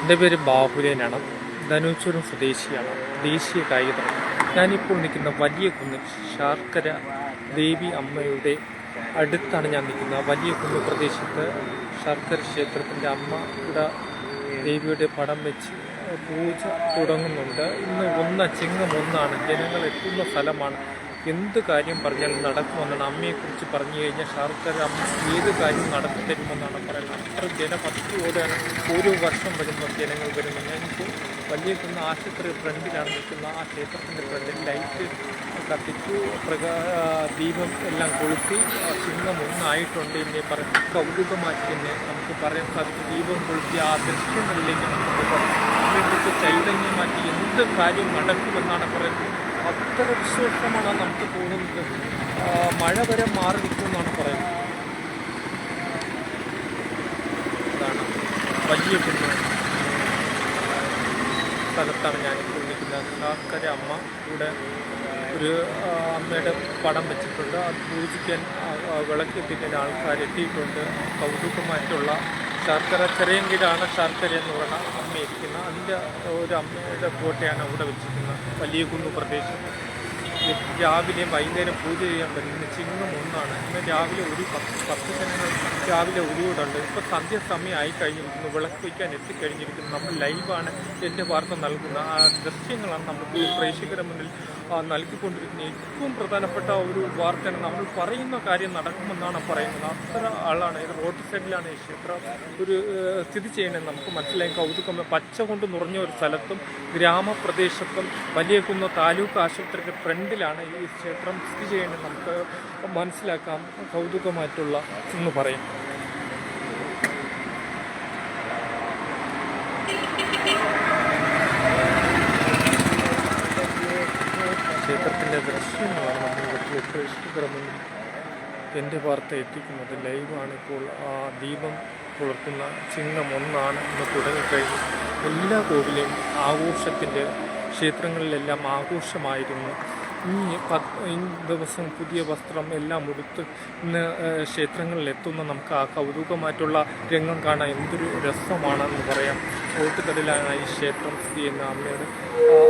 എന്റെ പേര് ബാഹുലേനാണ് ധനുച്ചൂരും സ്വദേശിയാണ്. ദേശീയ കായിക താരം ഞാനിപ്പോൾ നിൽക്കുന്ന വലിയ കുന്ന് ശാർക്കര ദേവി അമ്മയുടെ അടുത്താണ് ഞാൻ നിൽക്കുന്നത്. വലിയ കുന്ന് പ്രദേശത്ത് ശർക്കര ക്ഷേത്രത്തിന്റെ അമ്മ ഇവിടെ ദേവിയുടെ പടം വെച്ച് പൂജ തുടങ്ങുന്നുണ്ട്. ഇന്ന് ഒന്ന് ചിങ്ങം ഒന്നാണ്. ജനങ്ങൾ എത്തുന്ന സ്ഥലമാണ് എന്ത് കാര്യം പറഞ്ഞാലും നടക്കുമെന്നാണ് അമ്മയെക്കുറിച്ച് പറഞ്ഞു കഴിഞ്ഞാൽ ഷാർക്കർ അമ്മ ഏത് കാര്യം നടത്തി തരുമെന്നാണ് പറയുന്നത്. അത്ര ജനഭക്തിയോടെയാണ് ഓരോ വർഷം വരുമ്പോൾ ജനങ്ങൾ വരുന്നത്. ഞാനിപ്പോൾ വലിയ കുന്ന ആശുപത്രി ഫ്രണ്ടിലാണ് നിൽക്കുന്ന ആ ക്ഷേത്രത്തിന്റെ ഫ്രണ്ടിൽ ലൈറ്റ് കത്തിച്ചു. പ്രകാ ദീപം എല്ലാം കൊളുത്തി. ചിഹ്നം ഒന്നായിട്ടുണ്ട് എന്നെ പറഞ്ഞ് കൗതുകമാക്കി തന്നെ നമുക്ക് പറയാൻ സാധിക്കും. ദീപം കൊളുത്തി ആ ദൃശ്യങ്ങളിലേക്ക് നമുക്ക് പറയാം. അതിനെക്കുറിച്ച് ചൈതന്യമാറ്റി എന്ത് കാര്യം നടക്കുമെന്നാണ് പറയുന്നത്. അത്ര വിശേഷമാണ് നമുക്ക് തോന്നുന്നത്. മഴ വരെ മാറി നിൽക്കുമെന്നാണ് പറയുന്നത്. വലിയ കുന്ന്. സ്ഥലത്താണ് ഞാനിപ്പോൾ നിൽക്കുന്നത്. കാക്കര അമ്മ ഇവിടെ ഒരു അമ്മയുടെ പടം വെച്ചിട്ടുണ്ട്. അത് പൂജിക്കാൻ വിളക്കെത്തിക്കാൻ ആൾക്കാർ എത്തിയിട്ടുണ്ട്. കൗതുകമായിട്ടുള്ള ശർക്കര ചെറിയങ്കിലാണ് ശർക്കര എന്ന് പറയുന്ന അമ്മ ഇരിക്കുന്നത് അതിന്റെ ഒരു അമ്മയുടെ കോട്ടയാണ് അവിടെ വെച്ചിരിക്കുന്നത്. വലിയ കുന്ന് പ്രദേശം. രാവിലെയും വൈകുന്നേരം പൂജ ചെയ്യാൻ പറ്റുന്ന ചിങ്ങം ഒന്നാണ്. ഇന്ന് രാവിലെ ഒരു പത്ത് പത്ത് ജനങ്ങൾ രാവിലെ ഒരുവിടുണ്ട് ഇപ്പോൾ സന്ധ്യസമയം ആയി കഴിഞ്ഞിരിക്കുന്നു വിളക്ക് വയ്ക്കാൻ എത്തിക്കഴിഞ്ഞിരിക്കുന്നു. നമ്മൾ ലൈവാണ് എന്റെ വാർത്ത നൽകുന്ന. ആ ദൃശ്യങ്ങളാണ് നമുക്ക് പ്രേക്ഷകരുടെ മുന്നിൽ നൽകിക്കൊണ്ടിരിക്കുന്ന ഏറ്റവും പ്രധാനപ്പെട്ട ഒരു വാർത്തയാണ് നമ്മൾ പറയുന്ന കാര്യം നടക്കുമെന്നാണ് പറയുന്നത്. അത്ര ആളാണ്. ഇത് റോഡ് സൈഡിലാണ് ഈ ക്ഷേത്രം ഒരു സ്ഥിതി ചെയ്യുന്നത്. നമുക്ക് മനസ്സിലായി കൗതുകം. പച്ച കൊണ്ട് നിറഞ്ഞ ഒരു സ്ഥലത്തും ഗ്രാമപ്രദേശത്തും വലിയ കുന്ന താലൂക്ക് ആശുപത്രിയുടെ ഫ്രണ്ടിലാണ് ഈ ക്ഷേത്രം സ്ഥിതി ചെയ്യുന്നത് നമുക്ക് മനസ്സിലാക്കാം കൗതുകമായിട്ടുള്ള എന്ന് പറയും. ക്ഷേത്രത്തിന്റെ ദൃശ്യങ്ങളാണ് നമ്മളിവിടെ പ്രേക്ഷകരുടെ മുന്നിൽ എന്റെ വാർത്ത എത്തിക്കുന്നത് ലൈവാണ് ഇപ്പോൾ. ആ ദീപം പുലർത്തുന്ന ചിഹ്നം ഒന്നാണ് എന്ന് തുടങ്ങിക്കഴിഞ്ഞു എല്ലാ കോവിലെയും ആഘോഷത്തിന്റെ ക്ഷേത്രങ്ങളിലെല്ലാം ആഘോഷമായിരുന്നു. ഈ ദിവസം പുതിയ വസ്ത്രം എല്ലാം ഉടുത്ത് ഇന്ന് ക്ഷേത്രങ്ങളിൽ എത്തുന്ന നമുക്ക് ആ കൗതുകമായിട്ടുള്ള രംഗം കാണാൻ എന്തൊരു രസമാണെന്ന് പറയാം. ഓട്ടുകടലാണ് ഈ ക്ഷേത്രം സ്ഥിതി ചെയ്യുന്ന അമ്മയുടെ.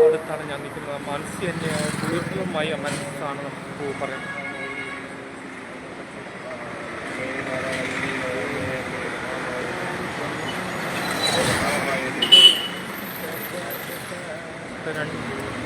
അടുത്താണ് ഞാൻ നിൽക്കുന്നത്. മനസ്സി തന്നെ പൂർണമായ മനസ്സാണ് നമുക്ക് പറയാം രണ്ട്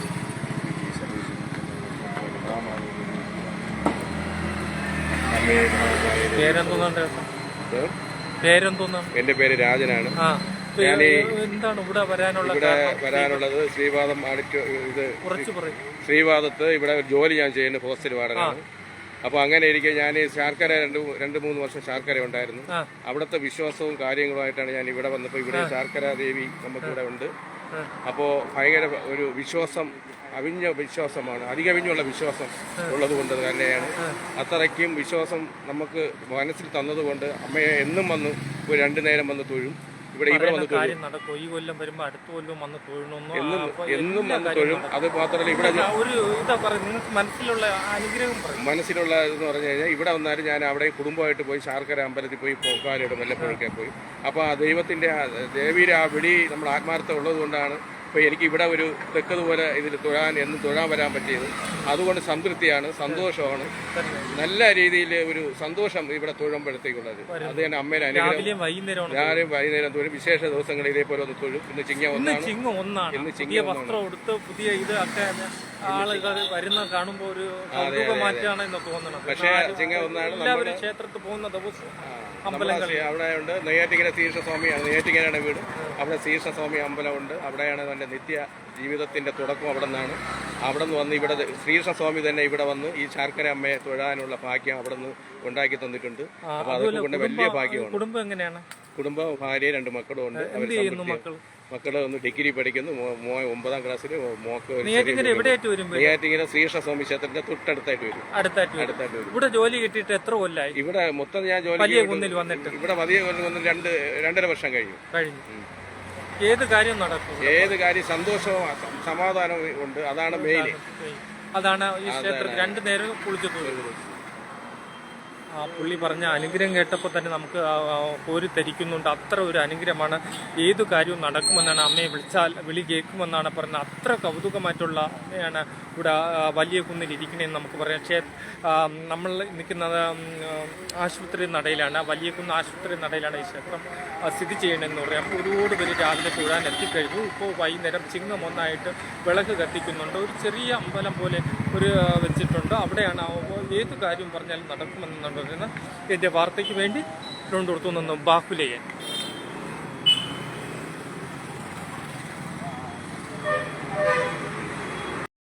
പേരെന്തോന്നാണ് ചേട്ടാ പേരെന്തോന്നാണ് എന്റെ പേര് രാജനാണ്. എന്താണ് ഇവിടെ വരാനുള്ള ഇവിടെ? വരാനുള്ളത് ശ്രീവാദം ആഡിറ്റോ ഇത് ശ്രീവാദത്ത് ഇവിടെ ജോലി ഞാൻ ചെയ്യുന്ന ഹോസ്റ്റൽ വാർഡനാണ് അപ്പൊ അങ്ങനെ ഇരിക്കെ ഞാൻ ശാർക്കര രണ്ട് രണ്ട് മൂന്ന് വർഷം ശാർക്കര ഉണ്ടായിരുന്നു. അവിടുത്തെ വിശ്വാസവും കാര്യങ്ങളുമായിട്ടാണ് ഞാൻ ഇവിടെ വന്നപ്പോൾ ഇവിടെ ശാർക്കര ദേവി നമുക്കിവിടെ ഉണ്ട്. അപ്പോ അപ്പോൾ ഭയങ്കര ഒരു വിശ്വാസം അവിഞ്ഞ വിശ്വാസമാണ് അധികവിഞ്ഞുള്ള വിശ്വാസം ഉള്ളത് കൊണ്ട് തന്നെയാണ്. അത്രയ്ക്കും വിശ്വാസം നമുക്ക് മനസ്സിൽ തന്നതുകൊണ്ട് അമ്മയെ എന്നും വന്ന് ഒരു രണ്ടു നേരം വന്ന് തൊഴും. ഇവിടെ ഇവിടെ വന്ന് തൊഴും. നടക്കും. ഈ കൊല്ലം വരുമ്പോ അടുത്ത കൊല്ലം വന്ന് തൊഴണമെന്നോ എന്നും എന്നും വന്ന് തൊഴും. അത് മാത്രമല്ല ഇവിടെ ഒരു ഇതാ നിങ്ങൾക്ക് മനസ്സിലുള്ള അനുഗ്രഹം മനസ്സിലുള്ള എന്ന് പറഞ്ഞു കഴിഞ്ഞാൽ ഇവിടെ വന്നാലും ഞാൻ അവിടെ കുടുംബമായിട്ട് പോയി ശാർക്കര അമ്പലത്തിൽ പോയി പോക്കാലിടും വല്ലപ്പോഴൊക്കെ പോയി. അപ്പോൾ ആ ദൈവത്തിന്റെ ദേവിയുടെ ആ വിളി നമ്മൾ ആത്മാർത്ഥം ഉള്ളത് കൊണ്ടാണ് ഇപ്പോൾ എനിക്ക് ഇവിടെ ഒരു തെക്കതുപോലെ ഇതിൽ തൊഴാൻ എന്ന് തൊഴാൻ വരാൻ പറ്റിയത്. അതുകൊണ്ട് സംതൃപ്തിയാണ് സന്തോഷമാണ്. നല്ല രീതിയിൽ ഒരു സന്തോഷം ഇവിടെ തൊഴുമ്പോഴത്തേക്കുള്ളത്. അത് തന്നെ അമ്മേനെ അനുഗ്രഹം. രാവിലെയും ഞാനും വൈകുന്നേരം തൊഴും. വിശേഷ ദിവസങ്ങളിൽ ഇതേപോലെ ഒന്ന് തൊഴും. ഇന്ന് ചിങ്ങ ഒന്നാണ്. ഇന്ന് ചിങ്ങം വസ്ത്രം എടുത്ത് പുതിയ ഇത് ഒക്കെ ആളുകൾ വരുന്ന കാണുമ്പോൾ ഒരു മാറ്റാണ് തോന്നുന്നത് പക്ഷേ ചിങ്ങ ഒന്നാണ് ക്ഷേത്രത്തിൽ പോകുന്ന ദിവസം. ശ്രീ- അവിടെ ഉണ്ട് നെയ്യാറ്റിക്കര ശ്രീകൃഷ്ണസ്വാമിയാണ് നെയ്യാറ്റിക്കരയാണ് വീട്. അവിടെ ശ്രീകൃഷ്ണസ്വാമി അമ്പലമുണ്ട് അവിടെയാണ് നല്ല നിത്യ ജീവിതത്തിന്റെ തുടക്കം അവിടെ നിന്നാണ്. അവിടെ നിന്ന് വന്ന് ഇവിടെ ശ്രീകൃഷ്ണസ്വാമി തന്നെ ഇവിടെ വന്ന് ഈ ശാർക്കര അമ്മയെ തൊഴാനുള്ള ഭാഗ്യം അവിടെ നിന്ന് ഉണ്ടാക്കി തന്നിട്ടുണ്ട്. അപ്പോൾ അതുകൊണ്ട് കൊണ്ട് വലിയ ഭാഗ്യമാണ്. കുടുംബം എങ്ങനെയാണ്? കുടുംബം ഭാര്യ രണ്ട് മക്കളും ഉണ്ട്. അവർ മക്കൾ മക്കൾ ഒന്ന് ഡിഗ്രി പഠിക്കുന്നു. മോ- ഒമ്പതാം ക്ലാസ്സിൽ മോക്ക് നെയ്യാറ്റിങ്ങനെ ശ്രീകൃഷ്ണ സ്വാമി ക്ഷേത്രത്തിന്റെ തൊട്ടടുത്തായിട്ട് വരും. അടുത്തായിട്ട് വരും. ഇവിടെ ജോലി കിട്ടിയിട്ട് എത്ര കൊല്ലായി? ഇവിടെ മൊത്തം ഞാൻ ജോലി ഇവിടെ കുന്നിൽ വന്നിട്ട്. ഇവിടെ മതിയ വന്ന് രണ്ട് രണ്ടര വർഷം കഴിഞ്ഞു. കഴിഞ്ഞു. ഏത് കാര്യം നടക്കും? ഏത് കാര്യം സന്തോഷവും സമാധാനവും ഉണ്ട്. അതാണ് മെയിൻ അതാണ് ഈ ക്ഷേത്രത്തിൽ രണ്ടു നേരം കുളിച്ചിട്ടുള്ളത് ആ പുള്ളി പറഞ്ഞ അനുഗ്രഹം കേട്ടപ്പോൾ തന്നെ നമുക്ക് ആ- ആ കോരി തരിക്കുന്നുണ്ട് അത്ര ഒരു അനുഗ്രഹമാണ്. ഏതു കാര്യവും നടക്കുമെന്നാണ് അമ്മയെ വിളിച്ചാൽ വിളി കേൾക്കുമെന്നാണ് പറഞ്ഞത് അത്ര കൗതുകമായിട്ടുള്ള അമ്മയാണ് ഇവിടെ വലിയ കുന്നിൽ ഇരിക്കണേന്ന് നമുക്ക് പറയാം. ക്ഷേ നമ്മൾ നിൽക്കുന്നത് ആശുപത്രി നടയിലാണ്. വലിയ കുന്ന് ആശുപത്രി നടയിലാണ് ഈ ക്ഷേത്രം സ്ഥിതി ചെയ്യണമെന്ന് പറയാം. ഒരുപാട് പേര് രാവിലെ തൊഴാൻ എത്തിക്കഴിഞ്ഞു. ഇപ്പോൾ വൈകുന്നേരം ചിങ്ങം ഒന്നായിട്ട് വിളക്ക് കത്തിക്കുന്നുണ്ട്. ഒരു ചെറിയ അമ്പലം പോലെ ഒരു വെച്ചിട്ടുണ്ട്. അവിടെയാണ് ഏത് കാര്യം പറഞ്ഞാലും നടക്കുമെന്നുണ്ടെന്ന് എന്റെ വാർത്തയ്ക്ക് വേണ്ടി തിരുവനന്തപുരത്തു നിന്നും ബാഹുലയൻ.